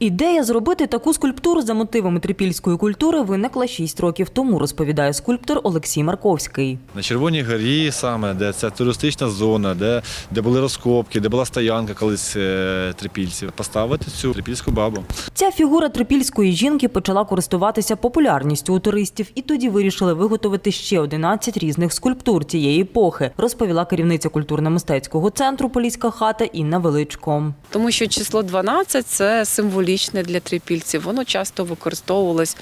Ідея зробити таку скульптуру за мотивами трипільської культури виникла 6 років тому, розповідає скульптор Олексій Марковський. На Червоній горі саме, де це туристична зона, де, де були розкопки, де була стоянка колись е, трипільців. Поставити цю трипільську бабу. Ця фігура трипільської жінки почала користуватися популярністю у туристів, і тоді вирішили виготовити ще 11 різних скульптур цієї епохи, розповіла керівниця культурно-мистецького центру Поліська хата Інна Величко. Тому що число 12 – це символічне для трипільців. Воно часто використовувалось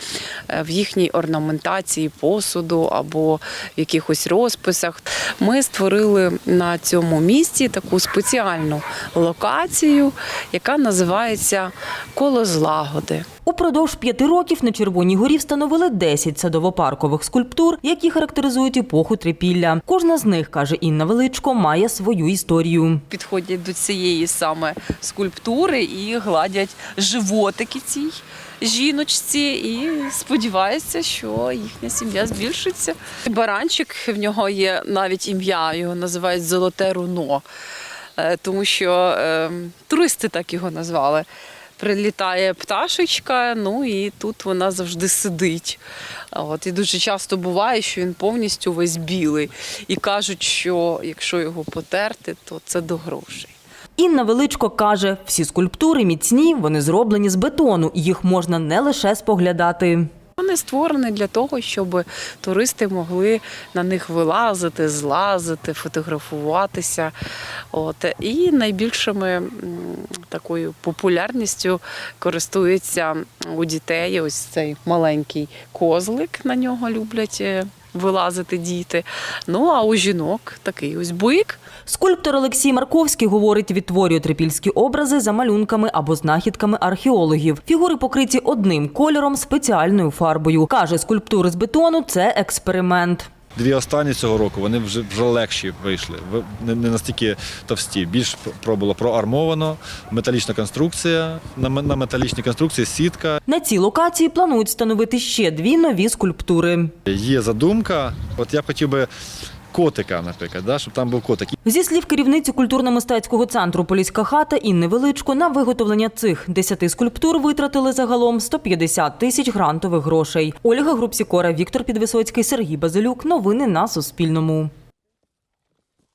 е, в їхній орнаментації посуду або в якихось розписах. Ми створили на цьому місці таку спеціальну локацію, яка називається Коло злагоди. Упродовж п'яти років на Червоній горі встановили 10 садово-паркових скульптур, які характеризують епоху трипілля. Кожна з них, каже Інна Величко, має свою історію. Підходять до цієї саме скульптури і гладять животики цій жіночці, і сподіваються, що їхня сім'я збільшиться. Баранчик в нього є навіть ім'я, його називають Золоте руно, е, тому що е, туристи так його назвали. Прилітає пташечка, ну і тут вона завжди сидить. От, і дуже часто буває, що він повністю весь білий. І кажуть, що якщо його потерти, то це до грошей. Інна Величко каже, всі скульптури міцні, вони зроблені з бетону, і їх можна не лише споглядати. Вони створені для того, щоб туристи могли на них вилазити, злазити, фотографуватися. От. І найбільшими такою популярністю користується у дітей ось цей маленький козлик, на нього люблять е, вилазити діти. Ну а у жінок такий ось бик. Скульптор Олексій Марковський говорить, відтворює трипільські образи за малюнками або знахідками археологів. Фігури покриті одним кольором спеціальною фарбою. Каже, скульптури з бетону це експеримент. Дві останні цього року вони вже вже легші вийшли, не, не настільки товсті. Більш про було проармовано, металічна конструкція. На, на металічній конструкції сітка. На цій локації планують встановити ще дві нові скульптури. Є задумка. От я б хотів би котика, наприклад, да, щоб там був котик. Зі слів керівниці культурно-мистецького центру Поліська хата Інни Величко на виготовлення цих десяти скульптур витратили загалом 150 тисяч грантових грошей. Ольга Групсікора, Віктор Підвисоцький, Сергій Базилюк. Новини на Суспільному.